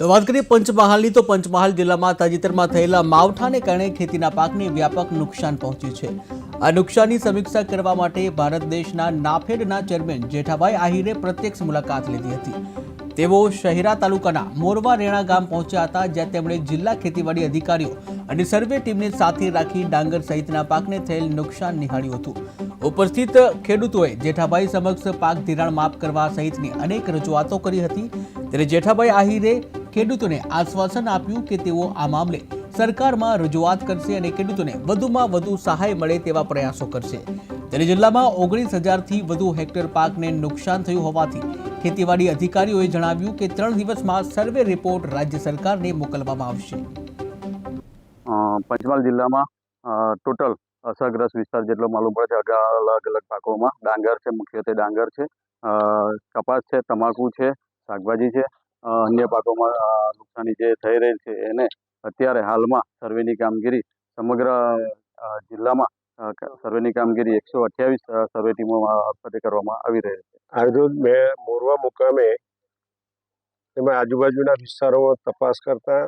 તો વાત કરીએ પંચમહાલની, તો પંચમહાલ જિલ્લામાં તાજેતરમાં થયેલા માવઠાને કારણે ખેતીના પાકને વ્યાપક નુકસાન પહોંચ્યું છે. આ નુકસાનની સમીક્ષા કરવા માટે ભારત દેશના નાફેડના ચેરમેન જેઠાભાઈ આહિરે પ્રત્યક્ષ મુલાકાત લીધી હતી. તેઓ શહેરા તાલુકાના મોરવા રેણા ગામ પહોંચ્યા હતા, જ્યાં તેમણે જિલ્લા ખેતીવાડી અધિકારીઓ અને સર્વે ટીમને સાથે રાખી ડાંગર સહિતના પાકને થયેલ નુકસાન નિહાળ્યું હતું. ઉપસ્થિત ખેડૂતોએ જેઠાભાઈ સમક્ષ પાક ધિરાણ માફ કરવા સહિતની અનેક રજૂઆતો કરી હતી. ત્યારે જેઠાભાઈ આહિરે ખેડૂતોને આશ્વાસન આપ્યું કે તેઓ આ મામલે સરકારમાં રજૂઆત કરશે અને ખેડૂતોને વધુમાં વધુ સહાય મળે તેવા પ્રયાસો કરશે. ત્યારે જિલ્લામાં ઓગણીસ હજારથી વધુ હેક્ટર પાકને નુકસાન થયું હોવાથી ખેતીવાડી અધિકારીઓએ જણાવ્યું કે ત્રણ દિવસમાં સર્વે રિપોર્ટ રાજ્ય સરકારને મોકલવામાં આવશે. પંચમહાલ જિલ્લામાં ટોટલ અસરગ્રસ્ત વિસ્તાર જેટલો માલુમ પડે છે અલગ અલગ પાકોમાં. ડાંગર છે, મુખ્યત્વે ડાંગર છે. કપાસ છે, તમાકુ છે, શાકભાજી છે અન્ય પાકોમાં નુકસાની જે થઈ રહી છે એને અત્યારે હાલમાં સર્વેની કામગીરી સમગ્ર જિલ્લામાં સર્વેની કામગીરી એકસો અઠ્યાવીસ સર્વે ટીમો મારફતે કરવામાં આવી રહી છે. આજરોજ મેં મોરવા મુકામે તેમાં આજુબાજુના વિસ્તારોમાં તપાસ કરતા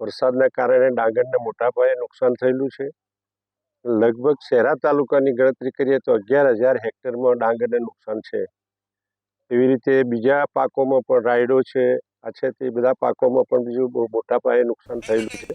વરસાદના કારણે ડાંગરને મોટા પાયે નુકસાન થયેલું છે. લગભગ શહેરા તાલુકાની ગણતરી કરીએ તો અગિયાર હજાર હેક્ટરમાં ડાંગરને નુકસાન છે. એવી રીતે બીજા પાકોમાં પણ રાયડો છે, આ છે તે બધા પાકોમાં પણ બીજું બહુ મોટા પાયે નુકસાન થયેલું છે.